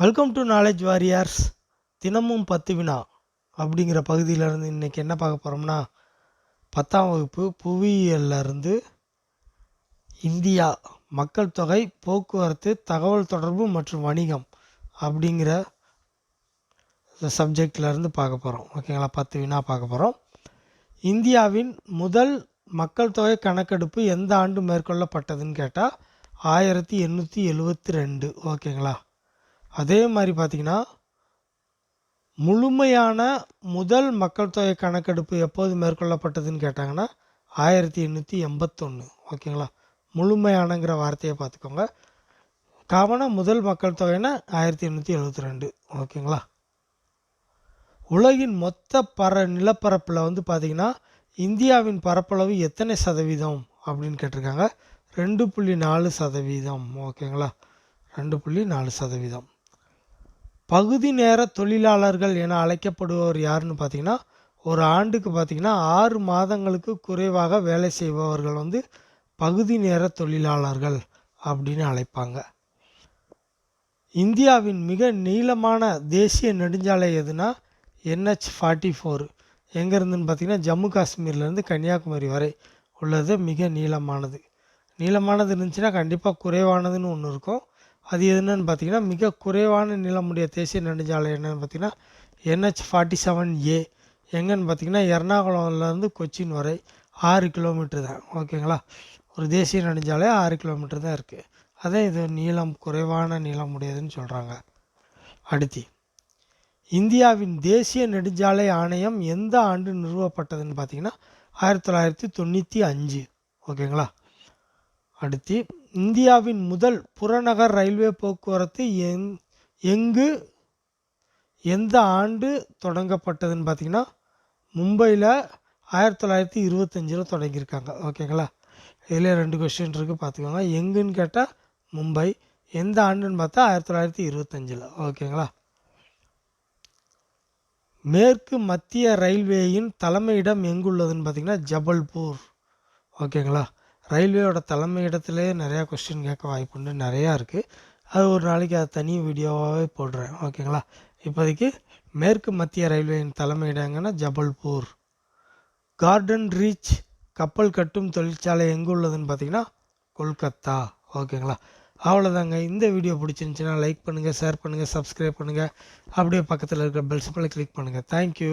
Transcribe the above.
Welcome to knowledge warriors தினமும் பத்து வினா அப்படிங்கிற பகுதியிலேருந்து இன்றைக்கி என்ன பார்க்க போகிறோம்னா பத்தாம் வகுப்பு புவியியல்லருந்து இந்தியா மக்கள் தொகை போக்குவரத்து தகவல் தொடர்பு மற்றும் வணிகம் அப்படிங்கிற சப்ஜெக்டிலேருந்து பார்க்க போகிறோம் ஓகேங்களா பத்து வினா பார்க்க போகிறோம் இந்தியாவின் முதல் மக்கள் தொகை கணக்கெடுப்பு எந்த ஆண்டு மேற்கொள்ளப்பட்டதுன்னு கேட்டால் ஆயிரத்தி எண்ணூற்றி எழுவத்தி ரெண்டு. ஓகேங்களா அதே மாதிரி பார்த்திங்கன்னா முழுமையான முதல் மக்கள் தொகை கணக்கெடுப்பு எப்போது மேற்கொள்ளப்பட்டதுன்னு கேட்டாங்கன்னா ஆயிரத்தி எண்ணூற்றி எண்பத்தொன்று ஓகேங்களா? முழுமையானங்கிற வார்த்தையை பார்த்துக்கோங்க. காமனாக முதல் மக்கள் தொகைன்னா ஆயிரத்தி எண்ணூற்றி எழுபத்தி ரெண்டு. ஓகேங்களா? உலகின் மொத்த பர நிலப்பரப்பில் வந்து பார்த்திங்கன்னா இந்தியாவின் பரப்பளவு எத்தனை சதவீதம் அப்படின்னு கேட்டிருக்காங்க. ரெண்டு புள்ளி நாலு சதவீதம். ஓகேங்களா? ரெண்டு புள்ளி நாலு சதவீதம். பகுதி நேர தொழிலாளர்கள் என அழைக்கப்படுபவர் யாருன்னு பார்த்தீங்கன்னா ஒரு ஆண்டுக்கு பார்த்தீங்கன்னா ஆறு மாதங்களுக்கு குறைவாக வேலை செய்பவர்கள் வந்து பகுதி நேர தொழிலாளர்கள் அப்படின்னு அழைப்பாங்க. இந்தியாவின் மிக நீளமான தேசிய நெடுஞ்சாலை எதுனா என்ஹெச் ஃபார்ட்டி ஃபோர் எங்கேருந்துன்னு பார்த்தீங்கன்னா ஜம்மு காஷ்மீர்லேருந்து கன்னியாகுமரி வரை உள்ளது மிக நீளமானது. நீளமானது இருந்துச்சுன்னா கண்டிப்பாக குறைவானதுன்னு ஒன்று இருக்கும். அது என்னென்னு பார்த்தீங்கன்னா மிக குறைவான நிலமுடைய தேசிய நெடுஞ்சாலை என்னன்னு பார்த்தீங்கன்னா என்ஹெச் ஃபார்ட்டி செவன் ஏ எங்கன்னு பார்த்தீங்கன்னா எர்ணாகுளம்லேருந்து கொச்சின் வரை ஆறு கிலோமீட்டர் தான். ஓகேங்களா ஒரு தேசிய நெடுஞ்சாலை ஆறு கிலோமீட்டர் தான் இருக்குது அதே இது நீளம் குறைவான நீளம் உடையதுன்னு சொல்கிறாங்க அடுத்து இந்தியாவின் தேசிய நெடுஞ்சாலை ஆணையம் எந்த ஆண்டு நிறுவப்பட்டதுன்னு பார்த்தீங்கன்னா ஆயிரத்தி தொள்ளாயிரத்தி தொண்ணூற்றி அஞ்சு. ஓகேங்களா அடுத்து இந்தியாவின் முதல் புறநகர் ரயில்வே போக்குவரத்து எங் எங்கு எந்த ஆண்டு தொடங்கப்பட்டதுன்னு பார்த்தீங்கன்னா மும்பையில் ஆயிரத்தி தொள்ளாயிரத்தி இருபத்தஞ்சில் தொடங்கியிருக்காங்க. ஓகேங்களா? இதில் ரெண்டு கொஸ்டின் இருக்குது பார்த்துக்கோங்க. எங்குன்னு கேட்டால் மும்பை. எந்த ஆண்டுன்னு பார்த்தா ஆயிரத்தி தொள்ளாயிரத்தி இருபத்தஞ்சில். ஓகேங்களா? மேற்கு மத்திய ரயில்வேயின் தலைமையிடம் எங்குள்ளதுன்னு பார்த்தீங்கன்னா ஜபல்பூர். ஓகேங்களா? ரயில்வேயோட தலைமையிடத்திலே நிறையா கொஸ்டின் கேட்க வாய்ப்புண்டு நிறையா இருக்குது அது ஒரு நாளைக்கு அது தனி வீடியோவாகவே போடுறேன். ஓகேங்களா இப்போதைக்கு மேற்கு மத்திய ரயில்வேயின் தலைமையிடங்கன்னா ஜபல்பூர். கார்டன் ரீச் கப்பல் கட்டும் தொழிற்சாலை எங்கே உள்ளதுன்னு பார்த்தீங்கன்னா கொல்கத்தா. ஓகேங்களா அவ்வளோதாங்க இந்த வீடியோ பிடிச்சிருந்துச்சின்னா லைக் பண்ணுங்கள் ஷேர் பண்ணுங்கள் சப்ஸ்கிரைப் பண்ணுங்கள் அப்படியே பக்கத்தில் இருக்கிற பெல் சிம்பிளை கிளிக் பண்ணுங்கள் தேங்க்யூ